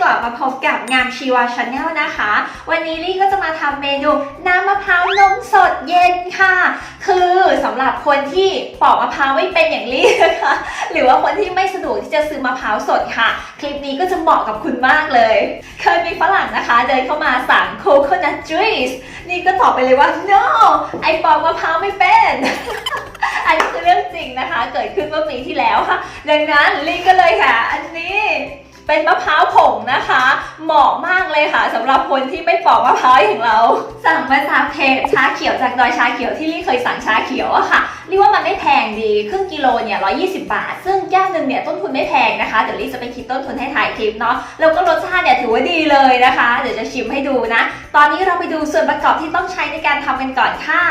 กลับมาพบกับงามชีวาชาแนลนะคะ วันนี้ลี่ก็จะมาทำเมนูน้ำมะพร้าวนมสดเย็นค่ะ คือสำหรับคนที่ปอกมะพร้าวไม่เป็นอย่างลี่นะคะ หรือว่าคนที่ไม่สะดวกที่จะซื้อมะพร้าวสดค่ะ คลิปนี้ก็จะเหมาะกับคุณมากเลย เคยมีฝรั่งนะคะ เดินเข้ามาสั่ง coconut juice นี่ก็ตอบไปเลยว่า no ไอปอกมะพร้าวไม่เป็นอันนี้คือเรื่องจริงนะคะ เกิดขึ้นเมื่อปีที่แล้วค่ะ ดังนั้นลี่ก็เลยค่ะ อันนี้ เป็นมะพร้าวผงนะคะ เหมาะมากเลยค่ะสำหรับคนที่ไม่ปอกมะพร้าวอย่างเรา สั่งมาจากเพจชาเขียวจากดอยชาเขียวที่ลี่เคยสั่งชาเขียวอะค่ะลี่ว่ามันไม่แพงดีครึ่งกิโลเนี่ยร้อ120 บาท ซึ่งแก้วหนึ่งเนี่ยต้นทุนไม่แพงนะคะเดี๋ยวลี่จะไปคิดต้นทุนให้ถ่ายคลิปเนาะแล้วก็รสชาติเนี่ยถือว่าดีเลยนะคะ เดี๋ยวจะชิมให้ดูนะ ตอนนี้เราไปดูส่วนประกอบที่ต้องใช้ในการทำกันก่อนค่ะ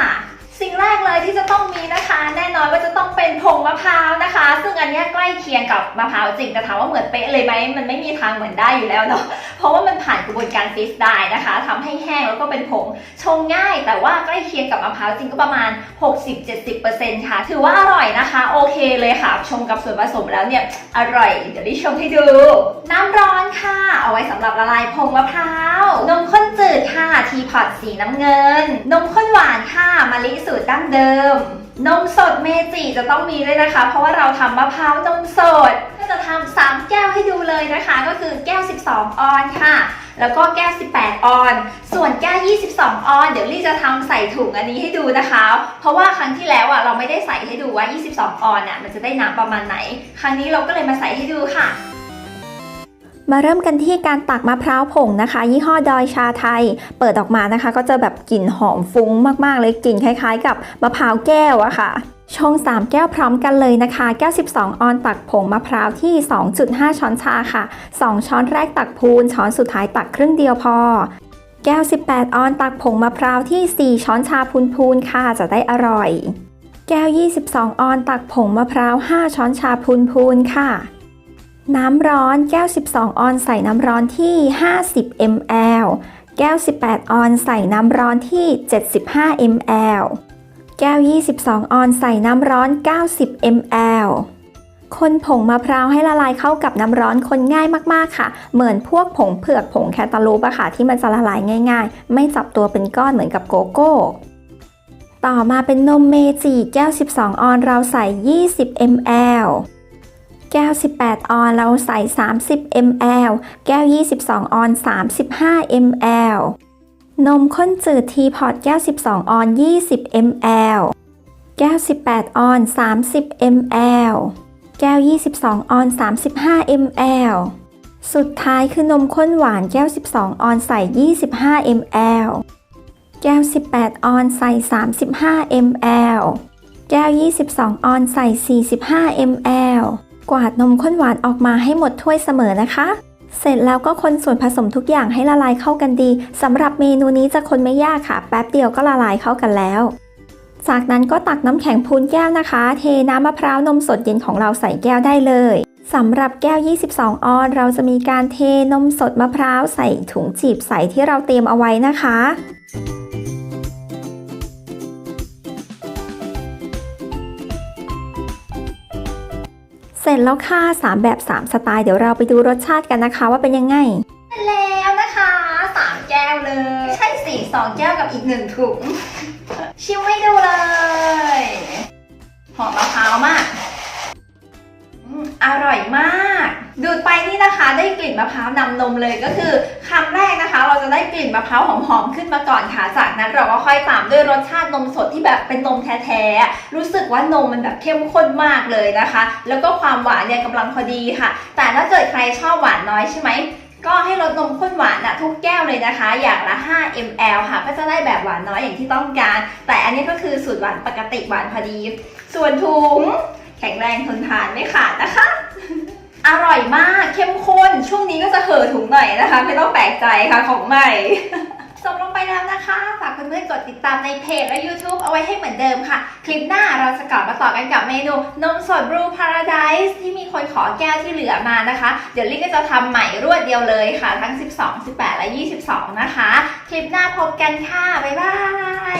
สิ่งแรกเลยที่จะต้องมีนะคะ แน่นอนว่าจะต้องเป็นผงมะพร้าวนะคะ ซึ่งอันนี้ใกล้เคียงกับมะพร้าวจริงแต่ถามว่าเหมือนเป๊ะเลยไหมมันไม่มีทางเหมือนได้อยู่แล้วเนาะเพราะว่ามันผ่านกระบวนการฟรีสได้นะคะทำให้แห้งแล้วก็เป็นผงชงง่าย แต่ว่าใกล้เคียงกับมะพร้าวจริงก็ประมาณ 60-70%ค่ะ ถือว่าอร่อยนะคะ โอเคเลยค่ะ ชงกับส่วนผสมแล้วเนี่ยอร่อยเดี๋ยวดิชมให้ดู น้ำร้อนค่ะ เอาไว้สำหรับละลายผงมะพร้าวนมข้นจืดค่ะทีพอตสีน้ำเงิน นมข้นหวานค่ะมะลิสตรดั้งเดิม นมสดเมจิจะต้องมีด้วยนะคะ เพราะว่าเราทำมะพร้าวนมสด ก็จะทำสามแก้วให้ดูเลยนะคะ ก็คือแก้ว 12 ออนค่ะ แล้วก็แก้ว 18 ออน ส่วนแก้ว 22 ออน เดี๋ยวลี่จะทำใส่ถุงอันนี้ให้ดูนะคะ เพราะว่าครั้งที่แล้วอะเราไม่ได้ใส่ให้ดูว่า 22 ออนอะมันจะได้น้ำประมาณไหน ครั้งนี้เราก็เลยมาใส่ให้ดูค่ะ มาเริ่มกันที่การตักมะพร้าวผงนะคะ ยี่ห้อดอยชาไทย เปิดออกมานะคะ ก็จะแบบกลิ่นหอมฟุ้งมากๆเลยกลิ่นคล้ายๆ กับมะพร้าวแก้วอะค่ะชง 3 แก้วพร้อมกันเลยนะคะแก้ว 12 ออนตักผงมะพร้าวที่ 2.5 ช้อนชาค่ะ 2 ช้อนแรกตักพูน ช้อนสุดท้ายตักครึ่งเดียวพอ แก้ว 18 ออนตักผงมะพร้าวที่ 4 ช้อนชาพูนๆค่ะจะได้อร่อย แก้ว 22 ออนตักผงมะพร้าว 5 ช้อนชาพูนๆค่ะ น้ำร้อนแก้ว 12 ออนใส่น้ำร้อนที่ 50 ml แก้ว 18 ออนใส่น้ำร้อนที่ 75 ml แก้ว 22 ออนใส่น้ำร้อน 90 ml คนผงมะพร้าวให้ละลายเข้ากับน้ำร้อนคนง่ายมากๆค่ะ เหมือนพวกผงเผือกผงแคตาลูปอะค่ะที่มันจะละลายง่าย ๆ ไม่จับตัวเป็นก้อนเหมือนกับโกโก้ ต่อมาเป็นนมเมจิแก้ว 12 ออนเราใส่ 20 ml แก้ว 18 ออนเราใส่ 30 ml แก้ว 22 ออน 35 ml นมข้นจืดทีพอตแก้ว 12 ออน 20 ml แก้ว 18 ออน 30 ml แก้ว 22 ออน 35 ml สุดท้ายคือนมข้นหวานแก้ว 12 ออนใส่ 25 ml แก้ว 18 ออนใส่ 35 ml แก้ว 22 ออนใส่ 45 ml กวาดนมข้นหวานออกมาให้หมดถ้วยเสมอนะคะ เสร็จแล้วก็คนส่วนผสมทุกอย่างให้ละลายเข้ากันดีสำหรับเมนูนี้จะคนไม่ยากค่ะ แป๊บเดียวก็ละลายเข้ากันแล้ว จากนั้นก็ตักน้ำแข็งพูนแก้วนะคะ เทน้ำมะพร้าวนมสดเย็นของเราใส่แก้วได้เลยสำหรับแก้ว 22 ออน เราจะมีการเทนมสดมะพร้าวใส่ถุงจีบใสที่เราเตรียมเอาไว้นะคะ เสร็จแล้วค่ะ 3 แบบ 3 สไตล์เดี๋ยวเราไปดูรสชาติกันนะคะว่าเป็นยังไง แล้วนะคะสามแก้วเลย ใช่สิสองแก้วกับอีกหนึ่งถุง ชิมให้ดูเลย หอมมะพร้าวมากอืมอร่อยมาก ดูดไปนี่นะคะ ได้กลิ่นมะพร้าวนำนมเลยก็คือคำแร ได้กลิ่นมะพร้าวหอมๆขึ้นมาก่อนค่ะ จากนั้นเราก็ค่อยตามด้วยรสชาตินมสดที่แบบเป็นนมแท้ๆ รู้สึกว่านมมันแบบเข้มข้นมากเลยนะคะ แล้วก็ความหวานเนี่ยกำลังพอดีค่ะ แต่ถ้าเกิดใครชอบหวานน้อยใช่ไหมก็ให้ลดนมข้นหวานอะทุกแก้วเลยนะคะ อย่างละ 5 ml ค่ะ ก็จะได้แบบหวานน้อยอย่างที่ต้องการ แต่อันนี้ก็คือสูตรหวานปกติหวานพอดี ส่วนถุงแข็งแรงทนทานไม่ขาดนะคะ อร่อยมากเข้มข้น ช่วงนี้ก็จะเห่อถุงหน่อยนะคะ ไม่ต้องแปลกใจค่ะของใหม่จบลงไปแล้วนะคะ ฝากเพื่อนๆกดติดตามในเพจและ YouTube เอาไว้ให้เหมือนเดิมค่ะ คลิปหน้าเราจะกลับมาต่อกันกับเมนูนมสด Blue Paradise ที่มีคนขอแก้วที่เหลือมานะคะ เดี๋ยวลี่ก็จะทำใหม่รวดเดียวเลยค่ะ ทั้ง 12 18 และ 22 นะคะ คลิปหน้าพบกันค่ะ บ๊ายบาย